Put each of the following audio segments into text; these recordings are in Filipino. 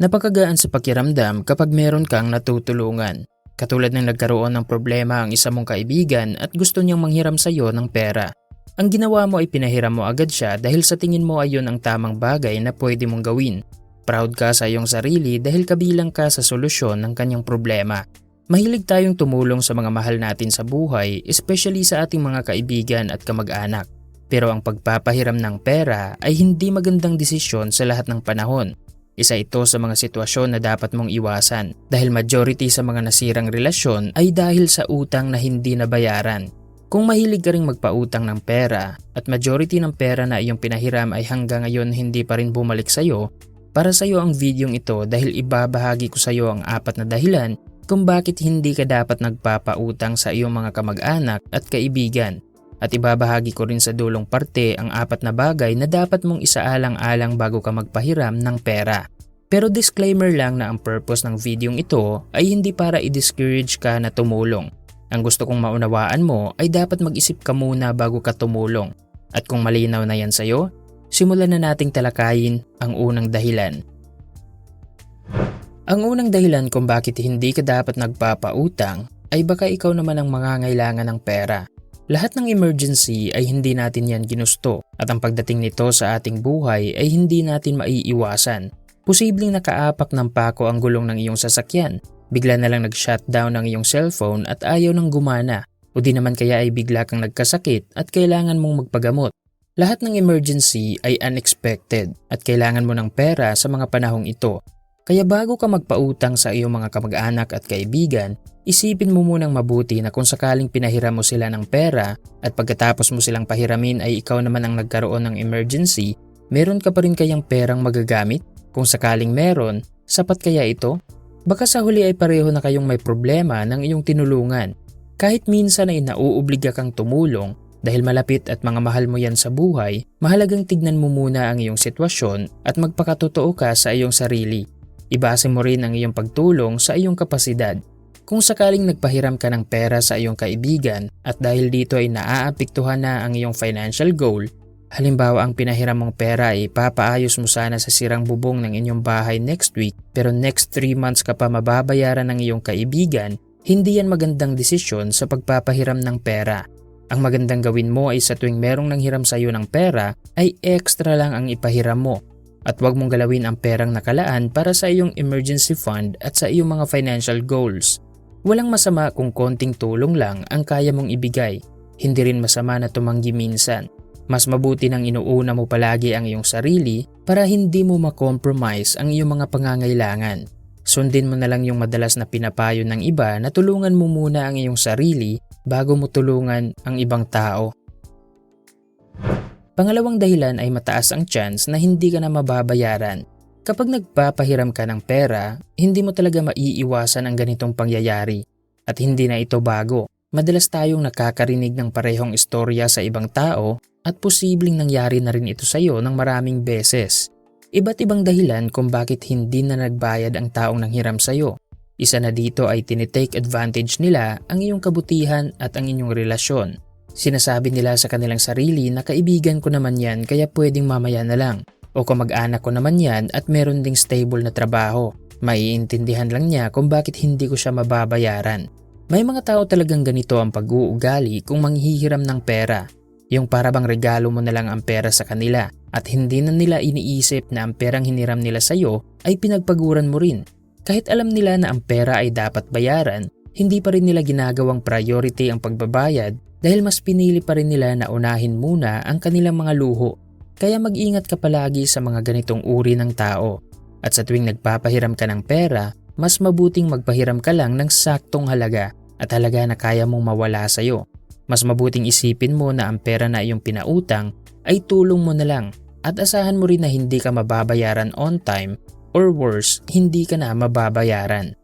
Napakagaan sa pakiramdam kapag meron kang natutulungan. Katulad ng nagkaroon ng problema ang isa mong kaibigan at gusto niyang manghiram sa iyo ng pera. Ang ginawa mo ay pinahiram mo agad siya dahil sa tingin mo ay yun ang tamang bagay na pwede mong gawin. Proud ka sa iyong sarili dahil kabilang ka sa solusyon ng kanyang problema. Mahilig tayong tumulong sa mga mahal natin sa buhay, especially sa ating mga kaibigan at kamag-anak. Pero ang pagpapahiram ng pera ay hindi magandang desisyon sa lahat ng panahon. Isa ito sa mga sitwasyon na dapat mong iwasan dahil majority sa mga nasirang relasyon ay dahil sa utang na hindi nabayaran. Kung mahilig ka ring magpautang ng pera at majority ng pera na iyong pinahiram ay hanggang ngayon hindi pa rin bumalik sa iyo, para sa iyo ang videong ito dahil ibabahagi ko sa iyo ang apat na dahilan kung bakit hindi ka dapat nagpapautang sa iyong mga kamag-anak at kaibigan. At ibabahagi ko rin sa dulong parte ang apat na bagay na dapat mong isaalang-alang bago ka magpahiram ng pera. Pero disclaimer lang na ang purpose ng videong ito ay hindi para i-discourage ka na tumulong. Ang gusto kong maunawaan mo ay dapat mag-isip ka muna bago ka tumulong. At kung malinaw na yan sa'yo, simulan na nating talakayin ang unang dahilan. Ang unang dahilan kung bakit hindi ka dapat nagpapautang ay baka ikaw naman ang mangangailangan ng pera. Lahat ng emergency ay hindi natin yan ginusto at ang pagdating nito sa ating buhay ay hindi natin maiiwasan. Posibleng nakaapak ng pako ang gulong ng iyong sasakyan, bigla na lang nag-shutdown ang iyong cellphone at ayaw nang gumana, o di naman kaya ay bigla kang nagkasakit at kailangan mong magpagamot. Lahat ng emergency ay unexpected at kailangan mo ng pera sa mga panahong ito kaya bago ka magpautang sa iyong mga kamag-anak at kaibigan, isipin mo munang mabuti na kung sakaling pinahiram mo sila ng pera at pagkatapos mo silang pahiramin ay ikaw naman ang nagkaroon ng emergency, meron ka pa rin kayang perang magagamit? Kung sakaling meron, sapat kaya ito? Baka sa huli ay pareho na kayong may problema ng iyong tinulungan. Kahit minsan ay nauobliga kang tumulong dahil malapit at mga mahal mo yan sa buhay, mahalagang tignan mo muna ang iyong sitwasyon at magpakatotoo ka sa iyong sarili. Ibase mo rin ang iyong pagtulong sa iyong kapasidad. Kung sakaling nagpahiram ka ng pera sa iyong kaibigan at dahil dito ay naaapektuhan na ang iyong financial goal, halimbawa ang pinahiram mong pera ay papaayos mo sana sa sirang bubong ng inyong bahay next week pero next 3 months ka pa mababayaran ng iyong kaibigan, hindi yan magandang desisyon sa pagpapahiram ng pera. Ang magandang gawin mo ay sa tuwing merong nanghiram sa iyo ng pera ay extra lang ang ipahiram mo at huwag mong galawin ang perang nakalaan para sa iyong emergency fund at sa iyong mga financial goals. Walang masama kung konting tulong lang ang kaya mong ibigay. Hindi rin masama na tumanggi minsan. Mas mabuti nang inuuna mo palagi ang iyong sarili para hindi mo makompromise ang iyong mga pangangailangan. Sundin mo na lang yung madalas na pinapayo ng iba na tulungan mo muna ang iyong sarili bago mo tulungan ang ibang tao. Pangalawang dahilan ay mataas ang chance na hindi ka na mababayaran. Kapag nagpapahiram ka ng pera, hindi mo talaga maiiwasan ang ganitong pangyayari. At hindi na ito bago. Madalas tayong nakakarinig ng parehong istorya sa ibang tao at posibleng nangyari na rin ito sa iyo ng maraming beses. Iba't ibang dahilan kung bakit hindi na nagbayad ang taong nanghiram sa iyo. Isa na dito ay tinitake advantage nila ang iyong kabutihan at ang inyong relasyon. Sinasabi nila sa kanilang sarili na kaibigan ko naman yan kaya pwedeng mamaya na lang. O kung mag-anak ko naman yan at meron ding stable na trabaho. Maiintindihan lang niya kung bakit hindi ko siya mababayaran. May mga tao talagang ganito ang pag-uugali kung manghihiram ng pera. Yung para bang regalo mo na lang ang pera sa kanila at hindi na nila iniisip na ang perang hiniram nila sa'yo ay pinagpaguran mo rin. Kahit alam nila na ang pera ay dapat bayaran, hindi pa rin nila ginagawang priority ang pagbabayad dahil mas pinili pa rin nila na unahin muna ang kanilang mga luho. Kaya mag-ingat ka palagi sa mga ganitong uri ng tao. At sa tuwing nagpapahiram ka ng pera, mas mabuting magpahiram ka lang ng saktong halaga at halaga na kaya mong mawala sa iyo. Mas mabuting isipin mo na ang pera na iyong pinautang ay tulong mo na lang at asahan mo rin na hindi ka mababayaran on time or worse, hindi ka na mababayaran.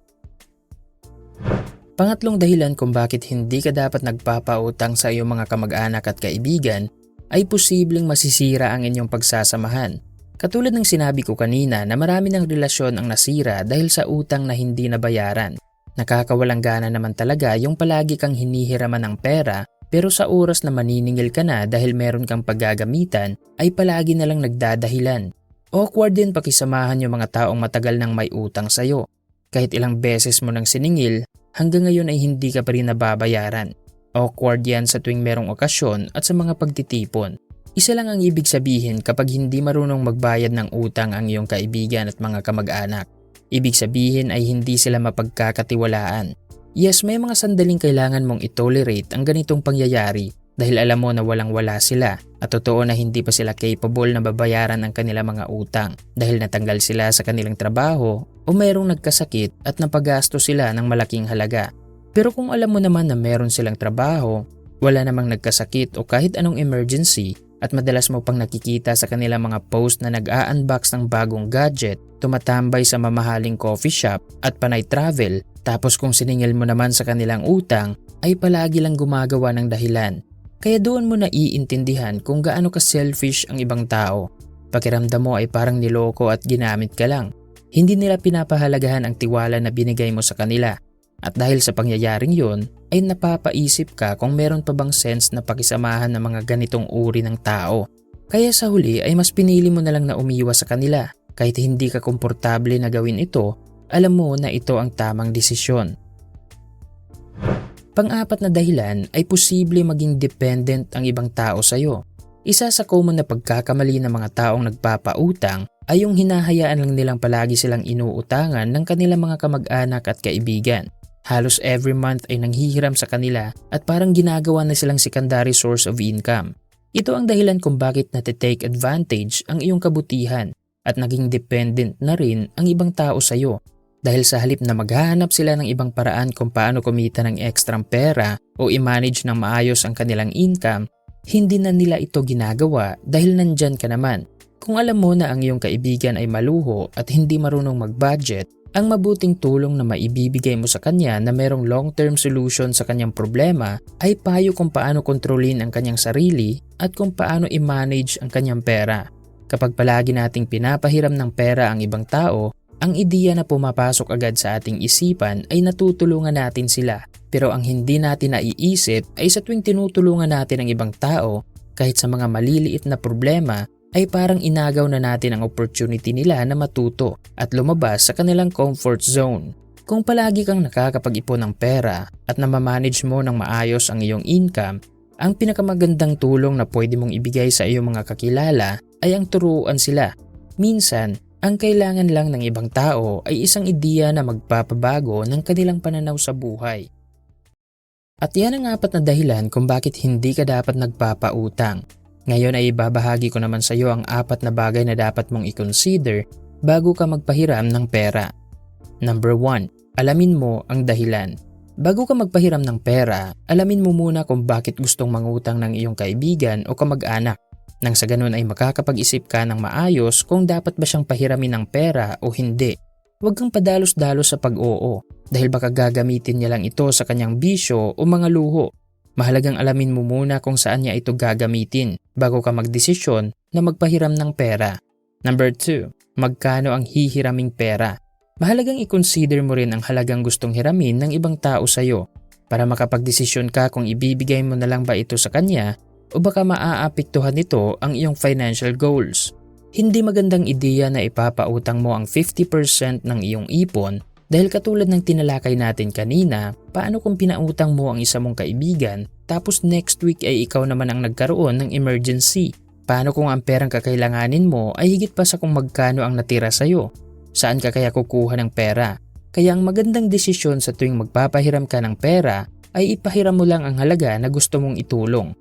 Pangatlong dahilan kung bakit hindi ka dapat nagpapautang sa iyong mga kamag-anak at kaibigan ay posibleng masisira ang inyong pagsasamahan. Katulad ng sinabi ko kanina na marami ng relasyon ang nasira dahil sa utang na hindi nabayaran. Nakakawalang gana naman talaga yung palagi kang hinihiraman ng pera pero sa oras na maniningil ka na dahil meron kang paggagamitan ay palagi na lang nagdadahilan. Awkward din pakisamahan yung mga taong matagal nang may utang sa'yo. Kahit ilang beses mo nang siningil, hanggang ngayon ay hindi ka pa rin nababayaran. Awkward yan sa tuwing merong okasyon at sa mga pagtitipon. Isa lang ang ibig sabihin kapag hindi marunong magbayad ng utang ang iyong kaibigan at mga kamag-anak. Ibig sabihin ay hindi sila mapagkakatiwalaan. Yes, may mga sandaling kailangan mong itolerate ang ganitong pangyayari dahil alam mo na walang wala sila at totoo na hindi pa sila capable na babayaran ang kanilang mga utang dahil natanggal sila sa kanilang trabaho o mayroong nagkasakit at napagasto sila ng malaking halaga. Pero kung alam mo naman na meron silang trabaho, wala namang nagkasakit o kahit anong emergency at madalas mo pang nakikita sa kanilang mga post na nag-a-unbox ng bagong gadget, tumatambay sa mamahaling coffee shop at panay travel tapos kung siningil mo naman sa kanilang utang ay palagi lang gumagawa ng dahilan kaya doon mo na iintindihan kung gaano ka selfish ang ibang tao. Pakiramdam mo ay parang niloko at ginamit ka lang. Hindi nila pinapahalagahan ang tiwala na binigay mo sa kanila. At dahil sa pangyayaring yon, ay napapaisip ka kung meron pa bang sense na pakisamahan ng mga ganitong uri ng tao. Kaya sa huli ay mas pinili mo na lang na umiwas sa kanila. Kahit hindi ka komportable na gawin ito, alam mo na ito ang tamang desisyon. Pang-apat na dahilan ay posible maging dependent ang ibang tao sa iyo. Isa sa common na pagkakamali ng mga taong nagpapautang ay yung hinahayaan lang nilang palagi silang inuutangan ng kanilang mga kamag-anak at kaibigan. Halos every month ay nanghihiram sa kanila at parang ginagawa na silang secondary source of income. Ito ang dahilan kung bakit natitake advantage ang iyong kabutihan at naging dependent na rin ang ibang tao sa iyo dahil sa halip na maghahanap sila ng ibang paraan kung paano kumita ng ekstrang pera o i-manage ng maayos ang kanilang income, hindi na nila ito ginagawa dahil nandyan ka naman. Kung alam mo na ang iyong kaibigan ay maluho at hindi marunong mag-budget, ang mabuting tulong na maibibigay mo sa kanya na merong long-term solution sa kanyang problema ay payo kung paano kontrolin ang kanyang sarili at kung paano i-manage ang kanyang pera. Kapag palagi nating pinapahiram ng pera ang ibang tao, ang ideya na pumapasok agad sa ating isipan ay natutulungan natin sila pero ang hindi natin naiisip ay sa tuwing tinutulungan natin ang ibang tao kahit sa mga maliliit na problema ay parang inagaw na natin ang opportunity nila na matuto at lumabas sa kanilang comfort zone. Kung palagi kang nakakapag-ipon ng pera at namamanage mo ng maayos ang iyong income, ang pinakamagandang tulong na pwede mong ibigay sa iyong mga kakilala ay ang turuan sila. Minsan, ang kailangan lang ng ibang tao ay isang ideya na magpapabago ng kanilang pananaw sa buhay. At yan ang apat na dahilan kung bakit hindi ka dapat nagpapautang. Ngayon ay ibabahagi ko naman sa iyo ang apat na bagay na dapat mong i-consider bago ka magpahiram ng pera. Number 1. Alamin mo ang dahilan. Bago ka magpahiram ng pera, alamin mo muna kung bakit gustong mangutang ng iyong kaibigan o kamag-anak. Nang sa ganun ay makakapag-isip ka ng maayos kung dapat ba siyang pahiramin ng pera o hindi. Huwag kang padalos-dalos sa pag-oo dahil baka gagamitin niya lang ito sa kanyang bisyo o mga luho. Mahalagang alamin mo muna kung saan niya ito gagamitin bago ka magdesisyon na magpahiram ng pera. Number 2. Magkano ang hihiraming pera? Mahalagang i-consider mo rin ang halagang gustong hiramin ng ibang tao sa iyo para makapagdesisyon ka kung ibibigay mo na lang ba ito sa kanya o baka maaapektuhan nito ang iyong financial goals. Hindi magandang ideya na ipapautang mo ang 50% ng iyong ipon dahil katulad ng tinalakay natin kanina, paano kung pinautang mo ang isa mong kaibigan tapos next week ay ikaw naman ang nagkaroon ng emergency? Paano kung ang perang kakailanganin mo ay higit pa sa kung magkano ang natira sa'yo? Saan ka kaya kukuha ng pera? Kaya ang magandang desisyon sa tuwing magpapahiram ka ng pera ay ipahiram mo lang ang halaga na gusto mong itulong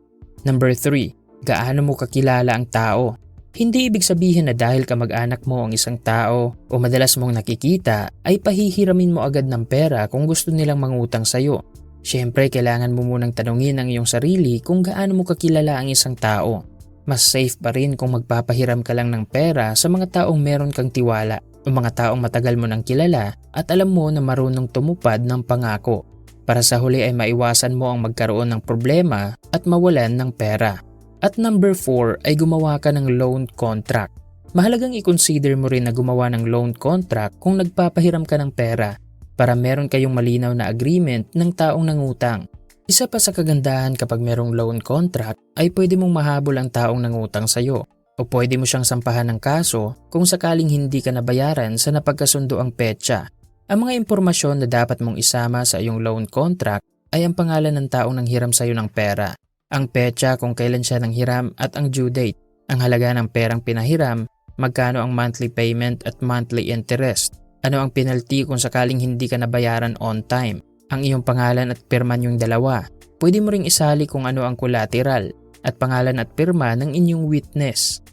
Number 3. Gaano mo kakilala ang tao? Hindi ibig sabihin na dahil kamag-anak mo ang isang tao o madalas mong nakikita ay pahihiramin mo agad ng pera kung gusto nilang mangutang sa'yo. Siyempre, kailangan mo munang tanungin ang iyong sarili kung gaano mo kakilala ang isang tao. Mas safe pa rin kung magpapahiram ka lang ng pera sa mga taong meron kang tiwala o mga taong matagal mo nang kilala at alam mo na marunong tumupad ng pangako para sa huli ay maiwasan mo ang magkaroon ng problema at mawalan ng pera. At number 4 ay gumawa ka ng loan contract. Mahalagang i-consider mo rin na gumawa ng loan contract kung nagpapahiram ka ng pera para meron kayong malinaw na agreement ng taong nangutang. Isa pa sa kagandahan kapag merong loan contract ay pwede mong mahabol ang taong nangutang sa'yo. O pwede mo siyang sampahan ng kaso kung sakaling hindi ka nabayaran sa napagkasundo ang petsa. Ang mga impormasyon na dapat mong isama sa iyong loan contract ay ang pangalan ng taong nanghiram sa iyo ng pera, ang petsa kung kailan siya nanghiram at ang due date, ang halaga ng perang pinahiram, magkano ang monthly payment at monthly interest, ano ang penalty kung sakaling hindi ka nabayaran on time, ang iyong pangalan at pirma niyong dalawa. Pwede mo ring isali kung ano ang collateral at pangalan at pirma ng inyong witness.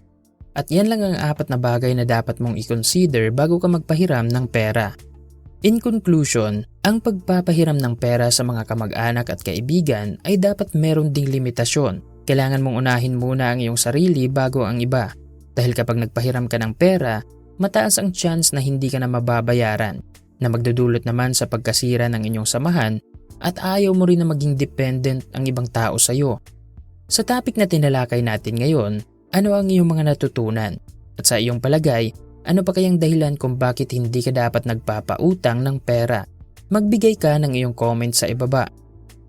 At yan lang ang apat na bagay na dapat mong i-consider bago ka magpahiram ng pera. In conclusion, ang pagpapahiram ng pera sa mga kamag-anak at kaibigan ay dapat meron ding limitasyon. Kailangan mong unahin muna ang iyong sarili bago ang iba. Dahil kapag nagpahiram ka ng pera, mataas ang chance na hindi ka na mababayaran, na magdudulot naman sa pagkasira ng inyong samahan at ayaw mo rin na maging dependent ang ibang tao sa iyo. Sa topic na tinalakay natin ngayon, ano ang iyong mga natutunan? At sa iyong palagay, ano pa kayang dahilan kung bakit hindi ka dapat nagpapautang ng pera? Magbigay ka ng iyong comment sa ibaba.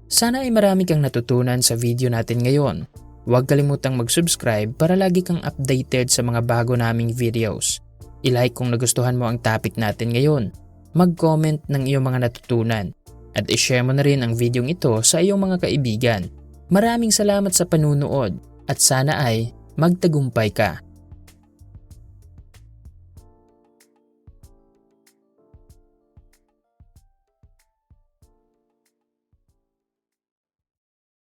Sana ay marami kang natutunan sa video natin ngayon. Huwag kalimutang mag-subscribe para lagi kang updated sa mga bago naming videos. I-like kung nagustuhan mo ang topic natin ngayon. Mag-comment ng iyong mga natutunan. At i-share mo na rin ang videong ito sa iyong mga kaibigan. Maraming salamat sa panunood at sana ay magtagumpay ka.